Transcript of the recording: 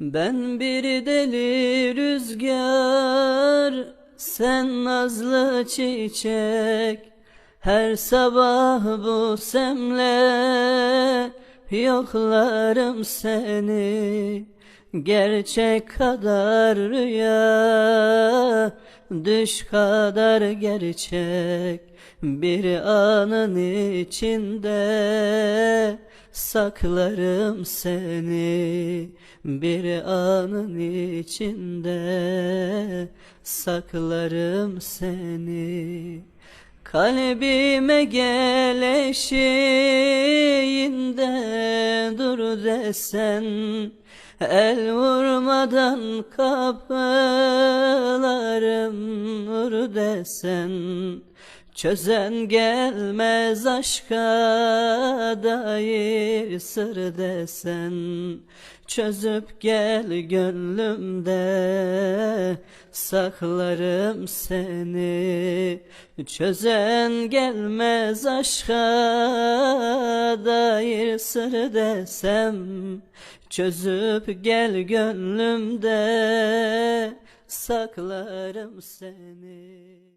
Ben bir deli rüzgar, sen nazlı çiçek. Her sabah bu semle yoklarım seni. Gerçek kadar rüya, düş kadar gerçek. Bir anın içinde saklarım seni. Bir anın içinde saklarım seni. Kalbime gel eşiğinde dur desen El vurmadan kapılarım nur desen Çözen gelmez aşka dair sır desen. Çözüp gel gönlümde saklarım seni. Çözen gelmez aşka dair sır desem Çözüp gel gönlümde saklarım seni